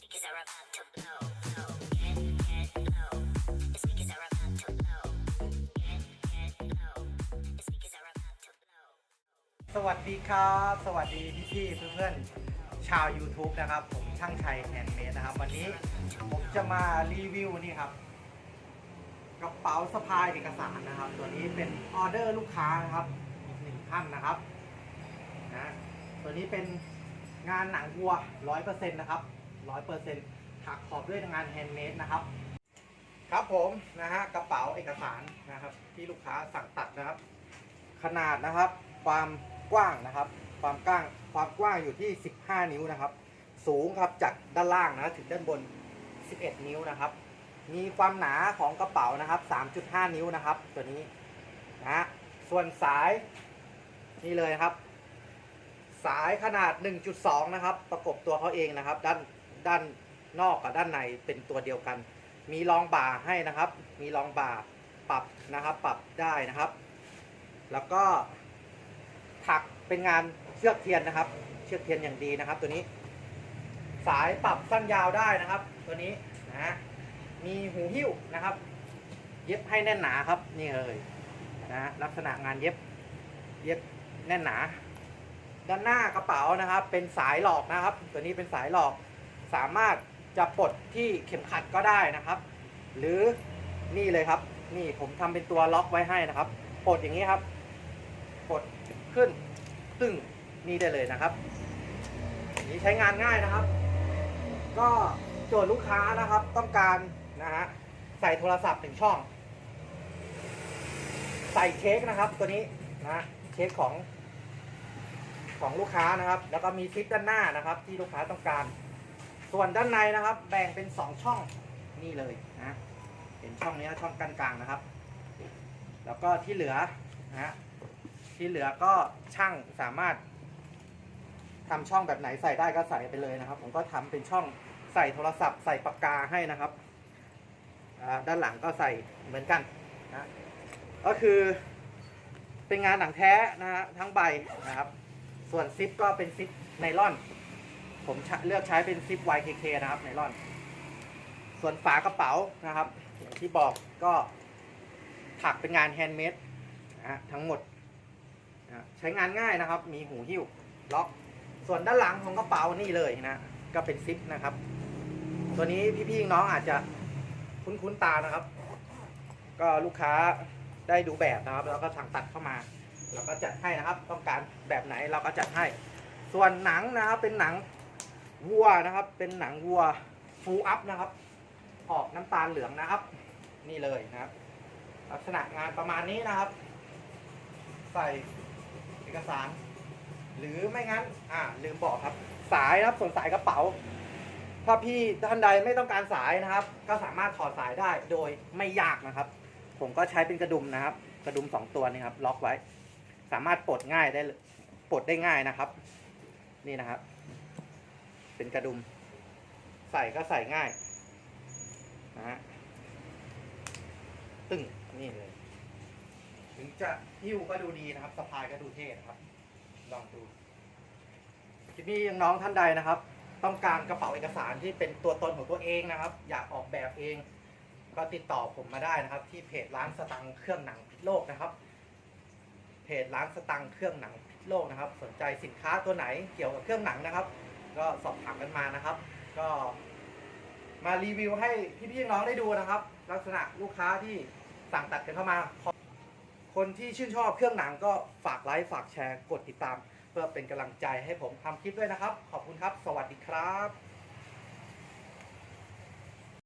สวัสดีครับ สวัสดีพี่พี่เพื่อนๆชาว YouTube นะครับ ผมช่างชัยแฮนด์เมดนะครับ วันนี้ผมจะมารีวิวนี่ครับกระเป๋าสะพายเอกสารนะครับ ตัวนี้เป็นออเดอร์ลูกค้านะครับอีกหนึ่งท่านนะครับนะตัวนี้เป็นงานหนังวัวร้อยเปอร์เซ็นต์นะครับ ร้อยเปอร์เซ็นต์ถักขอบด้วยงานแฮนด์เมดนะครับ ครับผมนะฮะกระเป๋าเอกสารนะครับ ที่ลูกค้าสั่งตัดนะครับ ขนาดนะครับ ความกว้างนะครับ ความกว้างความกว้างอยู่ที่ 15 นิ้วนะครับ สูงครับจากด้านล่างนะถึงด้านบน 11 นิ้วนะครับ มีความหนาของกระเป๋านะครับ 3.5 นิ้วนะครับ ตัวนี้นะฮะส่วนสายนี่เลยครับ สายขนาด 1.2 นะครับ ประกบตัวเขาเองนะครับ ด้าน ด้านนอกกับด้านในเป็นตัวเดียวกัน มีรองบ่าให้นะครับ มีรองบ่าปรับนะครับ ปรับได้นะครับ แล้วก็ถักเป็นงานเชือกเทียนนะครับ เชือกเทียนอย่างดีนะครับ ตัวนี้ สายปรับสั้นยาวได้นะครับ ตัวนี้นะมีหูหิ้วนะครับ เย็บให้แน่นหนาครับ นี่เลยนะลักษณะงานเย็บ เย็บแน่นหนา ด้านหน้ากระเป๋านะครับ เป็นสายหลอกนะครับ ตัวนี้เป็นสายหลอก สามารถจะปลดที่เข็มขัดก็ได้นะครับ หรือนี่เลยครับ นี่ผมทำเป็นตัวล็อกไว้ให้นะครับ ปลดอย่างนี้ครับ ปลดขึ้นตึ้งนี่ได้เลยนะครับ นี้ใช้งานง่ายนะครับ ก็โจทย์ลูกค้านะครับต้องการนะฮะใส่โทรศัพท์หนึ่งช่อง ใส่เช็คนะครับตัวนี้นะเช็คของของลูกค้านะครับ แล้วก็มีซิปด้านหน้านะครับ ที่ลูกค้าต้องการ ส่วนด้านในนะครับ แบ่งเป็น 2 ช่องนี่เลยนะเห็นช่องนี้ช่องกันกลางนะครับ แล้วก็ที่เหลือนะที่เหลือก็ช่างสามารถทำช่องแบบไหนใส่ได้ก็ใส่ไปเลยนะครับ ผมก็ทำเป็นช่องใส่โทรศัพท์ใส่ปากกาให้นะครับด้านหลังก็ใส่เหมือนกันนะก็คือเป็นงานหนังแท้นะฮะทั้งใบนะครับ ส่วนซิปก็เป็นซิปไนล่อน ผมเลือกใช้เป็นซิป YKK นะครับไนลอน ส่วนฝากระเป๋านะครับ อย่างที่บอกก็ถักเป็นงานแฮนด์เมดนะฮะทั้งหมดนะใช้งานง่ายนะครับ มีหูหิ้วล็อก ส่วนด้านหลังของกระเป๋านี่เลยนะ ก็เป็นซิปนะครับ ตัวนี้พี่ๆน้องอาจจะคุ้นๆตานะครับ ก็ลูกค้าได้ดูแบบนะครับ แล้วก็สั่งตัดเข้ามาเราก็จัดให้นะครับ ต้องการแบบไหนเราก็จัดให้ ส่วนหนังนะครับเป็นหนัง วัวนะครับ เป็นหนังวัวฟูอัพนะครับ ออกน้ำตาลเหลืองนะครับ นี่เลยนะครับ ลักษณะงานประมาณนี้นะครับ ใส่เอกสาร หรือไม่งั้น อ่าลืมบอกครับ สายนะครับส่วนสายกระเป๋า ถ้าพี่ท่านใดไม่ต้องการสายนะครับ ก็สามารถถอดสายได้โดยไม่ยากนะครับ ผมก็ใช้เป็นกระดุมนะครับ กระดุมสองตัวนี่ครับ ล็อกไว้ สามารถปลดง่ายได้เลยปลดได้ง่ายนะครับ นี่นะครับ เป็นกระดุม ใส่ก็ใส่ง่ายนะฮะตึ้งนี่เลย ถึงจะหิ้วก็ดูดีนะครับสะพายก็ดูเท่นะครับ ลองดูที่พี่ยังน้องท่านใดนะครับ ต้องการกระเป๋าเอกสารที่เป็นตัวตนของตัวเองนะครับ อยากออกแบบเอง ก็ติดต่อผมมาได้นะครับ ที่เพจร้านสตังค์เครื่องหนังพิษโลกนะครับเพจร้านสตังค์เครื่องหนังพิษโลกนะครับ สนใจสินค้าตัวไหนเกี่ยวกับเครื่องหนังนะครับ ก็สอบถามกันมานะครับ ก็ มารีวิวให้พี่ๆน้องได้ดูนะครับ ลักษณะลูกค้าที่สั่งตัดกันเข้ามา คนที่ชื่นชอบเครื่องหนังก็ฝากไลค์ฝากแชร์กดติดตาม เพื่อเป็นกำลังใจให้ผมทำคลิปด้วยนะครับ ขอบคุณครับ สวัสดีครับ